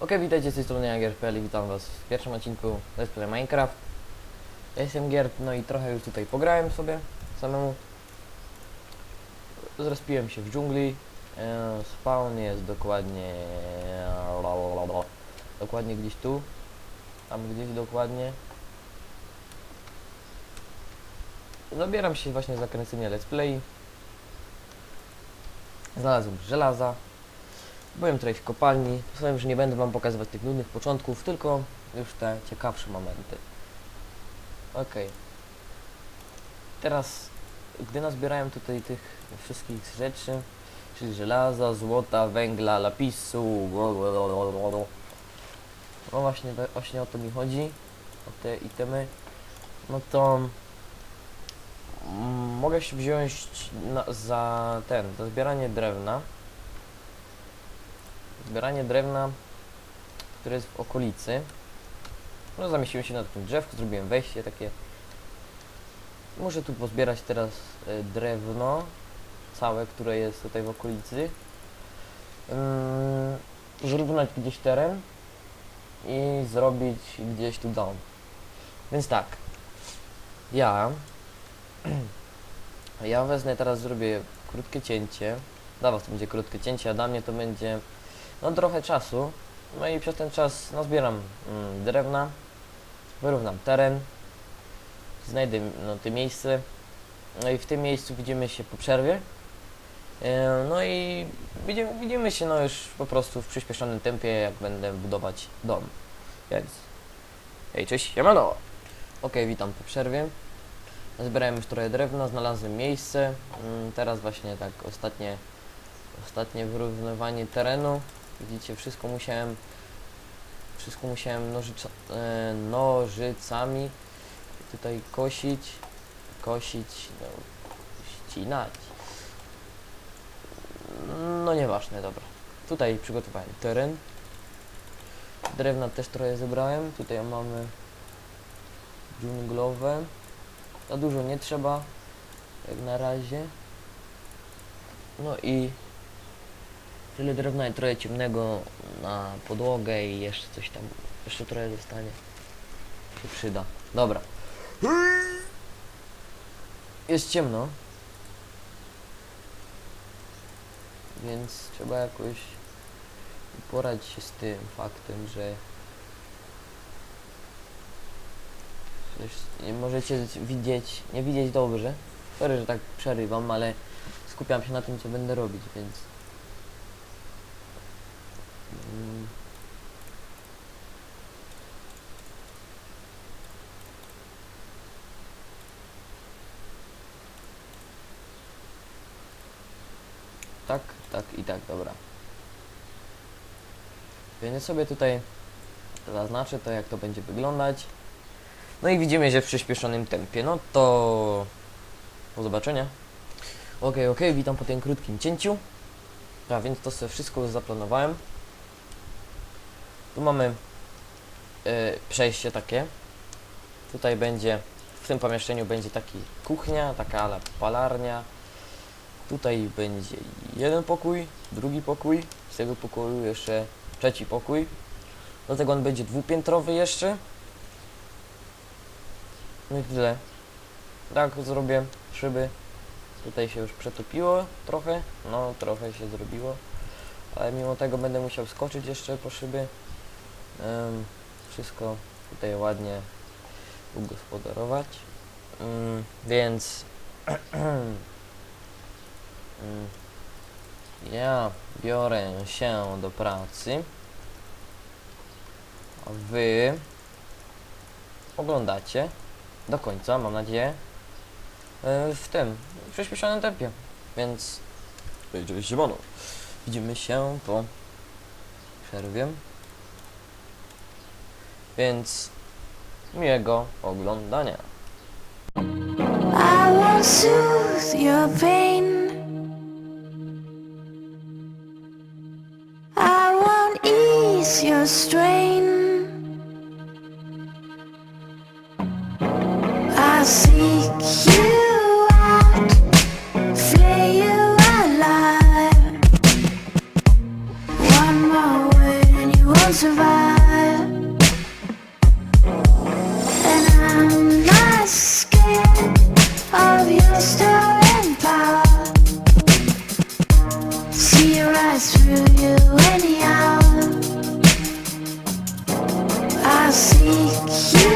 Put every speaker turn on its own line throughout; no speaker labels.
Ok, witajcie z tej strony Jagier.pl i witam was w pierwszym odcinku Let's Play Minecraft. Ja jestem Giert, no i trochę już tutaj pograłem sobie samemu. Zrespiłem się w dżungli. E, Spawn jest dokładnie... Dokładnie gdzieś tu. Tam gdzieś dokładnie. Zabieram się właśnie za kręcenie Let's Play. Znalazłem żelaza. Byłem tutaj w kopalni. Postanowiłem, że nie będę wam pokazywać tych nudnych początków, tylko już te ciekawsze momenty. Okej. Teraz, gdy nazbierałem tutaj tych wszystkich rzeczy, czyli żelaza, złota, węgla, lapisu, no właśnie, właśnie o to mi chodzi, o te itemy, no to mm, mogę się wziąć na, za ten, za zbieranie drewna. Zbieranie drewna, które jest w okolicy. No zamieściłem się na takim drzewku, zrobiłem wejście takie. Muszę tu pozbierać teraz e, drewno całe, które jest tutaj w okolicy. Ym, zrównać gdzieś teren i zrobić gdzieś tu dom. Więc tak. Ja ja wezmę teraz zrobię krótkie cięcie. Dla was to będzie krótkie cięcie, a dla mnie to będzie no trochę czasu. No i przez ten czas no, zbieram mm, drewna, wyrównam teren, znajdę no, te miejsce. No i w tym miejscu widzimy się po przerwie. E, No i widzimy, widzimy się no już po prostu w przyspieszonym tempie, jak będę budować dom. Więc hej, cześć, siemano! Okej, witam po przerwie. Zbierałem już trochę drewna, znalazłem miejsce. Mm, Teraz właśnie tak ostatnie, ostatnie wyrównywanie terenu. Widzicie, wszystko musiałem wszystko musiałem nożyca, e, nożycami tutaj kosić, kosić, no, ścinać. No nieważne, dobra. Tutaj przygotowałem teren. Drewna też trochę zebrałem. Tutaj mamy dżunglowe. Za dużo nie trzeba, jak na razie. No i tyle drewna i trochę ciemnego na podłogę i jeszcze coś tam, jeszcze trochę zostanie. Się przyda. Dobra. Jest ciemno. Więc trzeba jakoś poradzić się z tym faktem, że nie możecie widzieć, nie widzieć dobrze. Sorry, że tak przerywam, ale skupiam się na tym, co będę robić, więc... Tak, tak i tak, dobra. Więc sobie tutaj zaznaczę to, jak to będzie wyglądać. No i widzimy się w przyspieszonym tempie. No to... Do zobaczenia. Okej, okej, witam po tym krótkim cięciu. A więc to sobie wszystko już zaplanowałem. Tu mamy y, przejście takie. Tutaj będzie, w tym pomieszczeniu będzie taki kuchnia, taka ala palarnia. Tutaj będzie jeden pokój, drugi pokój. Z tego pokoju jeszcze trzeci pokój. Do tego on będzie dwupiętrowy jeszcze. No i tyle. Tak zrobię szyby. Tutaj się już przetopiło trochę. No, trochę się zrobiło. Ale mimo tego będę musiał skoczyć jeszcze po szyby. Em, wszystko tutaj ładnie ugospodarować. Mm, więc ja biorę się do pracy. A wy oglądacie do końca, mam nadzieję, e, w tym, w przyspieszonym tempie. Więc cześć Simono. Widzimy się po przerwie. Więc miłego oglądania.
I soothe your pain. Your strain. I seek you see.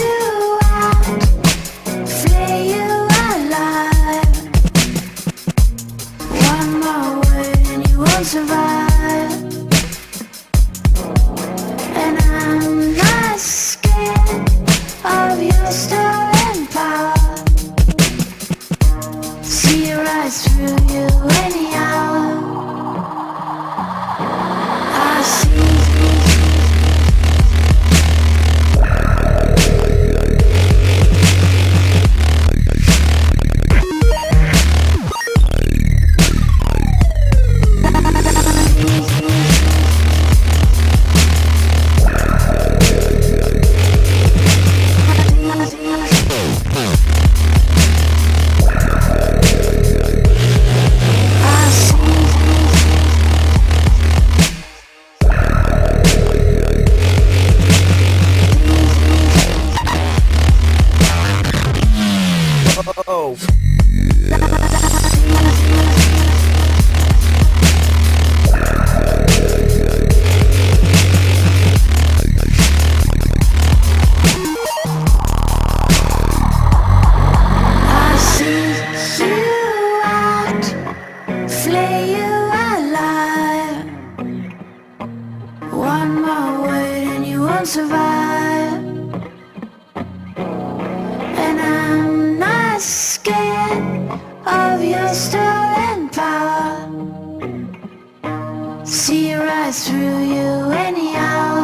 Survive. And I'm not scared of your stolen power. See right through you anyhow.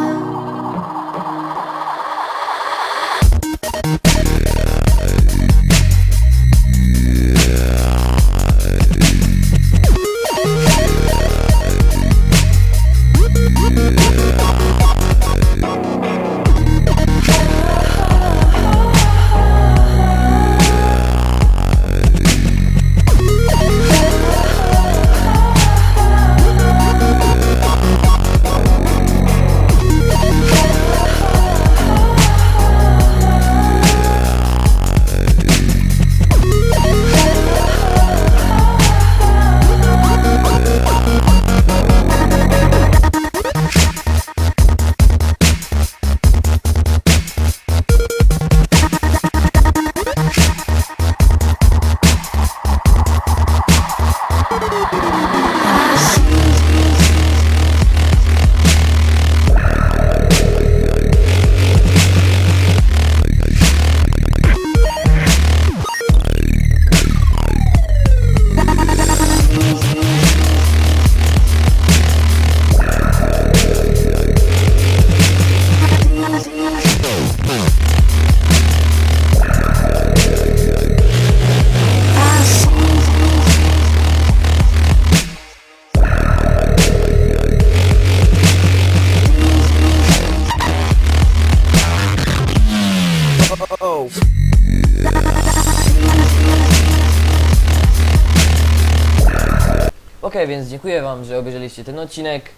Więc dziękuję Wam, że obejrzeliście ten odcinek.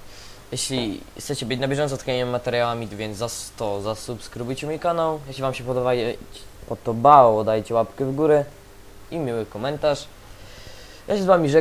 Jeśli chcecie być na bieżąco z kolejnymi materiałami, więc zas to zasubskrybujcie mój kanał. Jeśli Wam się podoba, podobało, dajcie łapkę w górę i miły komentarz. Ja się z Wami żegnam.